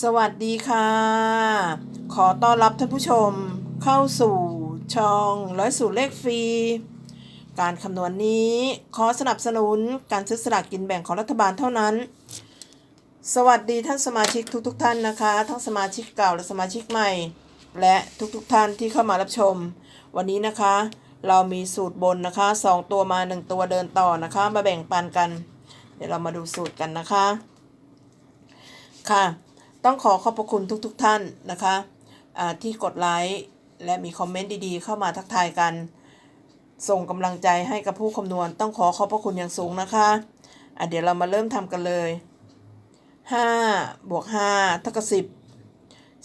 สวัสดีค่ะ ขอต้อนรับท่านผู้ชมเข้าสู่ช่องร้อยสูตรเลขฟรี การคำนวณนี้ขอสนับสนุนการซื้อสลากกินแบ่งของรัฐบาลเท่านั้น สวัสดีท่านสมาชิกทุกๆทท่านนะคะ ทั้งสมาชิกเก่าและสมาชิกใหม่ และทุกๆทท่านที่เข้ามารับชม วันนี้นะคะ เรามีสูตรบนนะคะสองตัวมาหนึ่งตัวเดินต่อนะคะ มาแบ่งปันกัน เดี๋ยวเรามาดูสูตรกันนะคะ ค่ะ ต้องขอขอบพระคุณทุกๆทท่านนะคะที่กดไลค์และมีคอมเมนต์ดีๆ เข้ามาทักทายกัน ส่งกำลังใจให้กับผู้คำนวณ ต้องขอขอบพระคุณอย่างสูงนะคะะเดี๋ยวเรามาเริ่มทำกันเลย 5 บวก5เท่ากับ10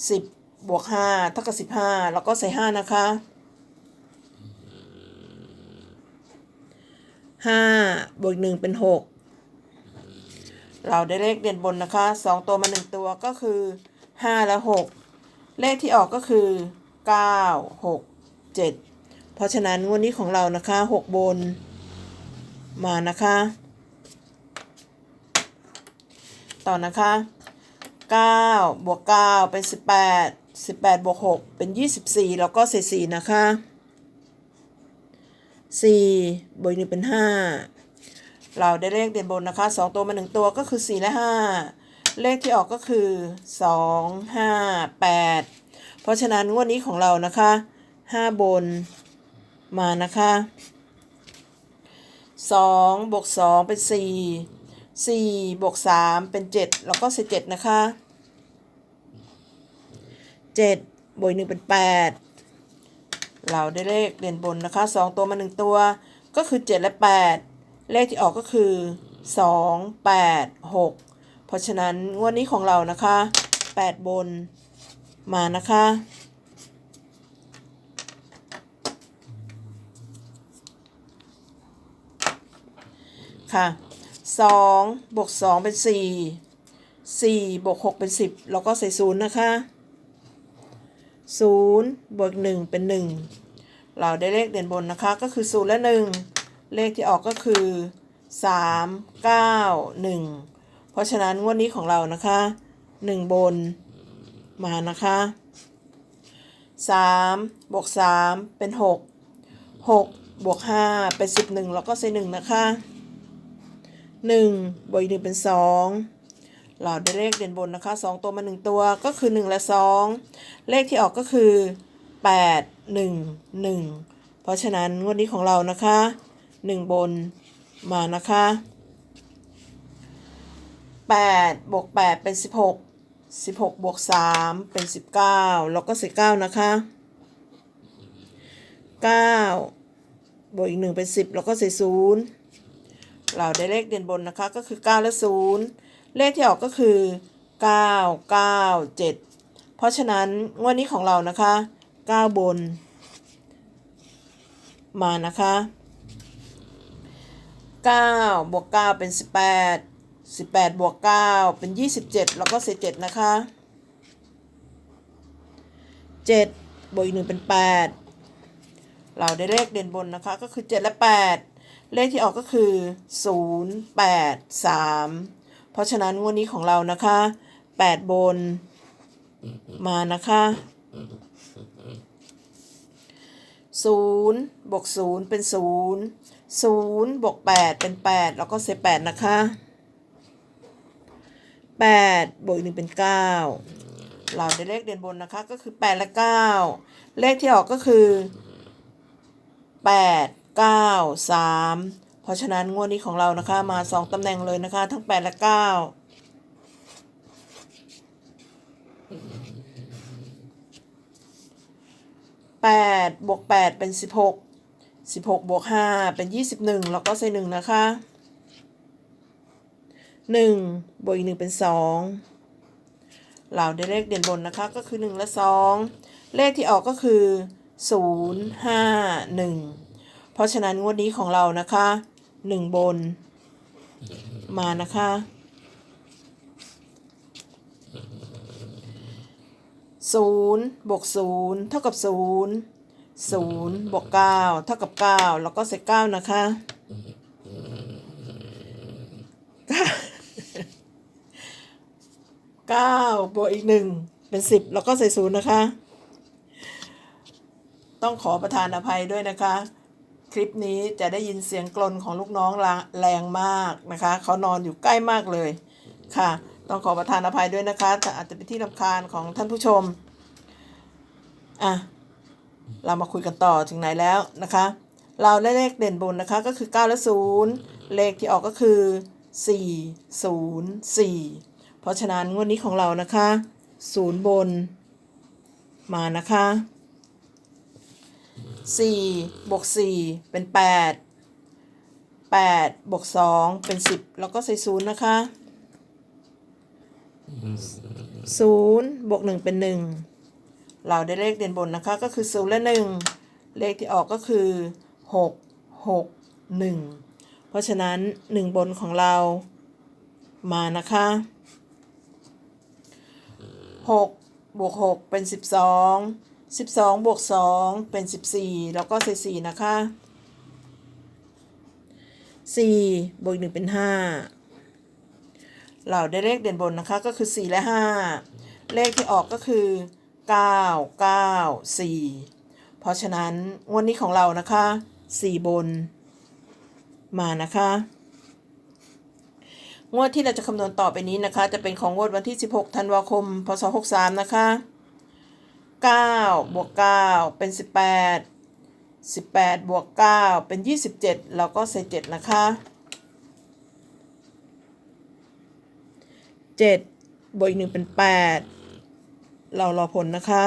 10บวก5เท่ากับ15 แล้วก็ใส่ 5 นะคะ 5 บวก 1 เป็น 6 เราได้เลขเด่นบนนะคะ 2 ตัวมา 1 ตัวก็คือ 5 และ 6 เลขที่ออกก็คือ 9 6 7 เพราะฉะนั้นงวันนี้ของเรานะคะ 6 บนมานะคะ ต่อนะคะ 9 บวก 9 เป็น 18 18บวก6เป็น 24 แล้วก็ใส่4นะคะ4บวก1เป็น 5 เราได้เลขเด่นบนนะคะ 2 ตัวมา 1 ตัวก็คือ 4 และ 5 เลขที่ออกก็คือ 2 5 8 เพราะฉะนั้นงวดนี้ของเรานะคะ 5 บนมานะคะ2บวก2เป็น 4 4บวก3เป็น 7 แล้วก็ใส่7นะคะ7บวก1เป็น 8 เราได้เลขเด่นบนนะคะ 2 ตัวมา 1 ตัวก็คือ 7 และ 8 เลขที่ออกก็คือ 2 8 6 เพราะฉะนั้นงวดนี้ของเรานะคะ 8 บนมานะคะ ค่ะสองบวกสองเป็นสี่สี่บวกหกเป็นสิบแล้วก็ใส่ศูนย์นะคะศูนย์บวกหนึ่งเป็นหนึ่งเราได้เลขเด่นบนนะคะก็คือศูนย์และหนึ่ง เลขที่ออกก็คือสามเก้าหนึ่งเพราะฉะนั้นงวดนี้ของเรานะคะหนึ่งบนมานะคะสามบวกสามเป็นหกหกบวกห้าเป็นสิบหนึ่งแล้วก็ใส่หนึ่งนะคะหนึ่งบวกอีกหนึ่งเป็นสองเราได้เลขเด่นบนนะคะสองตัวมาหนึ่งตัวก็คือหนึ่งและสองเลขที่ออกก็คือแปดหนึ่งหนึ่งเพราะฉะนั้นงวดนี้ของเรานะคะ หนึ่งบนมานะคะแปดบวกแปดเป็นสิบหกสิบหกบวกสามเป็นสิบเก้าแล้วก็สิบเก้านะคะเก้าบวกอีกหนึ่งเป็นสิบแล้วก็ใส่ศูนย์เราได้เลขเด่นบนนะคะก็คือ 9 และ 0 เลขที่ออกก็คือ 9 9 7 เพราะฉะนั้นงวดนี้ของเรานะคะ 9 บน มานะคะ 9 บวก 9 เป็น 18 18 บวก 9 เป็น 27 แล้วก็เศษ7นะคะ 7 บวกอีก 1 เป็น 8 เราได้เลขเด่นบนนะคะ ก็คือ 7 และ 8 เลขที่ออกก็คือ 0 8 3 เพราะฉะนั้นงวดนี้ของเรานะคะ 8 บนมานะคะ 0 บวก 0 เป็น 0 0บวก8เป็น 8 แล้วก็เศษ8นะคะ 8 บวก1เป็น 9 เราได้เลขเด่นบนนะคะก็คือ 8 และ 9 เลขที่ออกก็คือ 8 9 3 เพราะฉะนั้นงวดนี้ของเรานะคะมา 2ตำแหน่งเลยนะคะ ทั้ง 8 และ 9 8บวก8เป็น 16 16บวก5เป็น 21 แล้วก็ใส่1นะคะ 1 บวกอีก1เป็น 2 เราได้เลขเด่นบนนะคะก็คือ 1 และ 2 เลขที่ออกก็คือ 0 5 1 เพราะฉะนั้นงวดนี้ของเรานะคะหนึ่งบน มานะคะศูนย์บวกศูนย์เท่ากับศู นย์ศูนย์บวกเก้าเท่ากับเก้าแล้วก็เศษเก้านะคะเก้าบวกอีกหนึ่งเป็นสิบแล้วก็ใส่ศูนย์นะคะ ต้องขอประทานอภัยด้วยนะคะ คลิปนี้จะได้ยินเสียงกลนของลูกน้องแรงมากนะคะ เขานอนอยู่ใกล้มากเลยค่ะ ต้องขอประทานอภัยด้วยนะคะแต่อาจจะเป็นที่รำคาญของท่านผู้ชม อะ เรามาคุยกันต่อถึงไหนแล้วนะคะ เราได้เลขเด่นบนนะคะก็คือ 9 และ 0 เลขที่ออกก็คือ 4 0 4 เพราะฉะนั้นงวดนี้ของเรานะคะ 0 บนมานะคะ 4 บวก 4 เป็น 8 8 บวก 2 เป็น 10 แล้วก็ใส่0นะคะ 0 บวก 1 เป็น 1 เราได้เลขเด่นบนนะคะก็คือ0และ1เลขที่ออกก็คือ6 6 1 เพราะฉะนั้น 1 บนของเรามานะคะ6บวก6เป็น 12 12บวก2เป็น 14 แล้วก็ใส่4นะคะ 4 บวก1เป็น 5 เราได้เลขเด่นบนนะคะก็คือ 4 และ 5 เลขที่ออกก็คือ 9 9 4 เพราะฉะนั้นงวดนี้ของเรานะคะ 4 บนมานะคะ งวดที่เราจะคำนวณต่อไปนี้นะคะ จะเป็นของงวดวันที่ 16 ธันวาคม พศ 63 นะคะ 9 บวก 9 เป็น 18 18 บวก 9 เป็น 27แล้วก็ใส่ 7 นะคะ 7 บวกอีกหนึ่งเป็น 8 เรารอผลนะคะ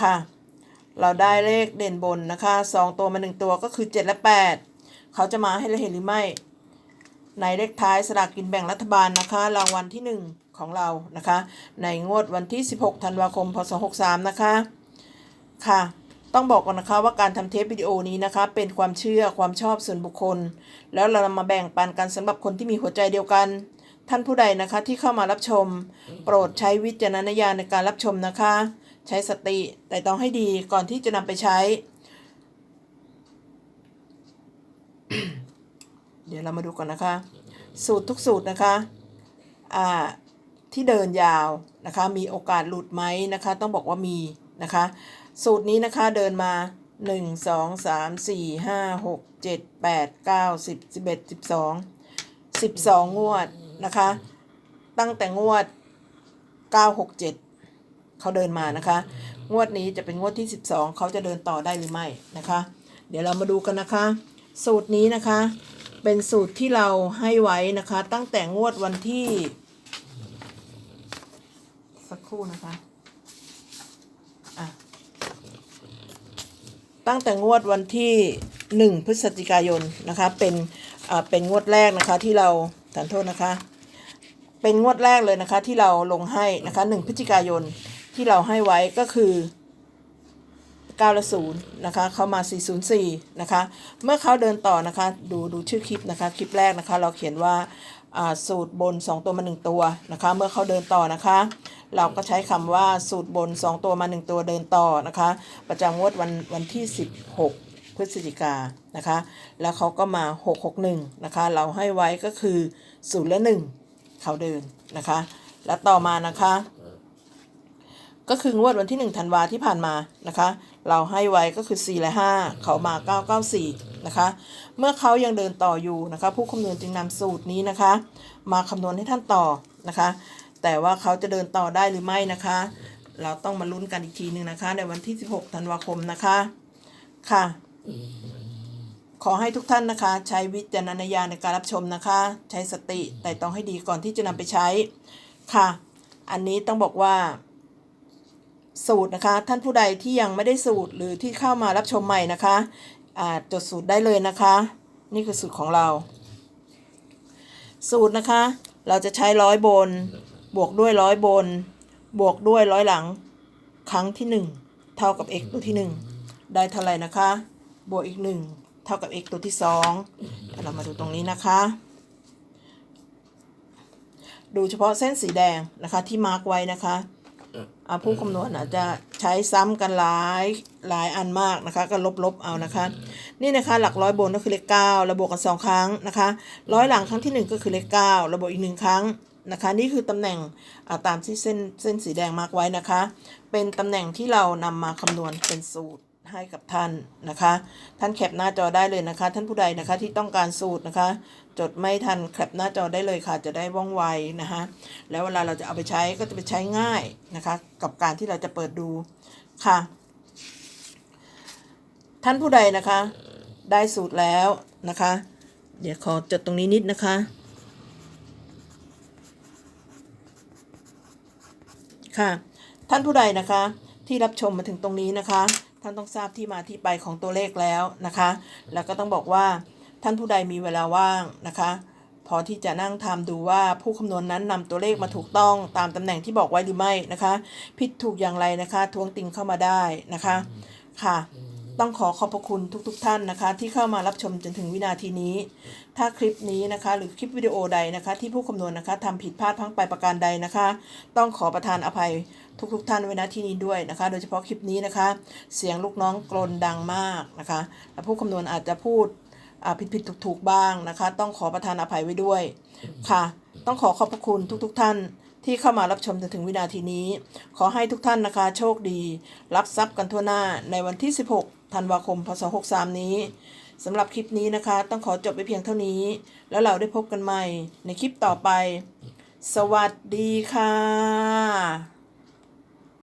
ค่ะ เราได้เลขเด่นบนนะคะ 2 ตัวมา 1 ตัวก็คือ 7 และ 8 เขาจะมาให้เราเห็นหรือไม่ ในเลขท้ายสลากกินแบ่งรัฐบาลนะคะ รางวัลที่ 1 ของเรานะคะ ในงวดวันที่ 16 ธันวาคม พศ 63 นะคะค่ะต้องบอกก่อนนะคะว่าการทำเทปวิดีโอนี้นะคะ เป็นความเชื่อความชอบส่วนบุคคล แล้วเรามาแบ่งปันกันสำหรับคนที่มีหัวใจเดียวกัน ท่านผู้ใดนะคะที่เข้ามารับชม โปรดใช้วิจารณญาณในการรับชมนะคะ ใช้สติแต่ต้องให้ดีก่อนที่จะนำไปใช้ เดี๋ยวเรามาดูก่อนนะคะ สูตรทุกสูตรนะคะอ่าที่เดินยาวนะคะมีโอกาสหลุดไหมนะคะ ต้องบอกว่ามีนะคะ สูตรนี้นะคะเดินมา 1 2 3 4 5 6 7 8 9 10 11 12 12 งวด นะคะ ตั้งแต่งวด 967 เขาเดินมานะคะ งวดนี้จะเป็นงวดที่ 12 เขาจะเดินต่อได้หรือไม่นะคะ เดี๋ยวเรามาดูกันนะคะ สูตรนี้นะคะ เป็นสูตรที่เราให้ไว้นะคะ ตั้งแต่งวดวันที่ สักครู่นะคะตั้งแต่งวดวันที่ 1 พฤศจิกายนนะคะ เป็นอ่าเป็นงวดแรกนะคะที่เรา ทานโทษนะคะ เป็นงวดแรกเลยนะคะ ที่เราลงให้นะคะ1พฤศจิกายนที่เราให้ไว้ก็คือ9ละ0นะคะเข้ามา 404 นะคะ เมื่อเขาเดินต่อนะคะ ดูดูชื่อคลิปนะคะ คลิปแรกนะคะ เราเขียนว่าอ่าสูตรบน 2 ตัวมา 1 ตัวนะคะ เมื่อเขาเดินต่อนะคะ เราก็ใช้คำว่าสูตรบน 2 ตัวมา 1 ตัวเดินต่อนะคะ ประจำงวดวันวันที่ 16 พฤศจิกานะคะ แล้วเขาก็มา 661 นะคะ เราให้ไว้ก็คือ0และ1เขาเดินนะคะ และต่อมานะคะ ก็คืองวดวันที่ 1 ธันวาที่ผ่านมานะคะ เราให้ไว้ก็คือ 4 และ 5 เขามา 994 นะคะ เมื่อเขายังเดินต่ออยู่นะคะ ผู้คำนวณจึงนำสูตรนี้นะคะ มาคำนวณให้ท่านต่อนะคะ แต่ว่าเขาจะเดินต่อได้หรือไม่นะคะ เราต้องมาลุ้นกันอีกทีหนึ่งนะคะ ในวันที่ 16 ธันวาคมนะคะค่ะ ขอให้ทุกท่านนะคะ ใช้วิจารณญาณในการรับชมนะคะ ใช้สติแต่ต้องให้ดีก่อนที่จะนำไปใช้ค่ะ อันนี้ต้องบอกว่า สูตรนะคะ ท่านผู้ใดที่ยังไม่ได้สูตรหรือที่เข้ามารับชมใหม่นะคะจดสูตรได้เลยนะคะ นี่คือสูตรของเรา สูตรนะคะ เราจะใช้ร้อยบน บวกด้วยร้อยบน บวกด้วยร้อยหลัง ครั้งที่หนึ่งเท่ากับ x ตัวที่หนึ่งได้เท่าไหร่นะคะ บวกอีกหนึ่งเท่ากับ x ตัวที่สองเรามาดูตรงนี้นะคะ ดูเฉพาะเส้นสีแดงนะคะที่มาร์กไว้นะคะอ่าผู้คำนวณอาจจะใช้ซ้ำกันหลายหลายอันมากนะคะ ก็ลบๆเอานะคะ นี่นะคะหลักร้อยบนก็คือเลข9ระบวกกันสองครั้งนะคะ ร้อยหลังครั้งที่1ก็คือเลข9ระบวกอีกหนึ่งครั้งนะคะ นี่คือตำแหน่งาตามที่เส้นเส้นสีแดงมาร์กไว้นะคะ เป็นตำแหน่งที่เรานำมาคำนวณเป็นสูตร ให้กับท่านนะคะ ท่านแคปหน้าจอได้เลยนะคะ ท่านผู้ใดนะคะที่ต้องการสูตรนะคะ จดไม่ทันแคปหน้าจอได้เลยค่ะ จะได้ว่องไวนะคะแล้วเวลาเราจะเอาไปใช้ก็จะไปใช้ง่ายนะคะ กับการที่เราจะเปิดดูค่ะ ท่านผู้ใดนะคะ ได้สูตรแล้วนะคะ เดี๋ยวขอจดตรงนี้นิดนะคะค่ะท่านผู้ใดนะคะที่รับชมมาถึงตรงนี้นะคะ ท่านต้องทราบที่มาที่ไปของตัวเลขแล้วนะคะ แล้วก็ต้องบอกว่าท่านผู้ใดมีเวลาว่างนะคะ พอที่จะนั่งทำดูว่าผู้คำนวณนั้นนำตัวเลขมาถูกต้องตามตำแหน่งที่บอกไว้หรือไม่นะคะ ผิดถูกอย่างไรนะคะ ทวงติงเข้ามาได้นะคะค่ะ ต้องขอขอบพระคุณทุกๆทท่านนะคะ ที่เข้ามารับชมจนถึงวินาทีนี้ ถ้าคลิปนี้นะคะ หรือคลิปวิดีโอใดนะคะ ที่ผู้คำนวณนะคะทำผิดพลาดพังไปประการใดนะคะ ต้องขอประทานอภัย ทุกๆทท่านไว้ณที่นี้ด้วยนะคะ โดยเฉพาะคลิปนี้นะคะ เสียงลูกน้องกรนดังมากนะคะและผู้คำนวณอาจจะพูดอ่าผิดๆถูกบ้างนะคะ ต้องขอประทานอภัยไว้ด้วยค่ะ ต้องขอขอบพระคุณทุกๆทท่านที่เข้ามารับชมจนถึงวินาทีนี้ ขอให้ทุกท่านนะคะโชคดี รับทรัพย์กันทั่วหน้าในวันที่ 16 ธันวาคม พศ 63 นี้สำหรับคลิปนี้นะคะ ต้องขอจบไปเพียงเท่านี้ แล้วเราได้พบกันใหม่ในคลิปต่อไป สวัสดีค่ะ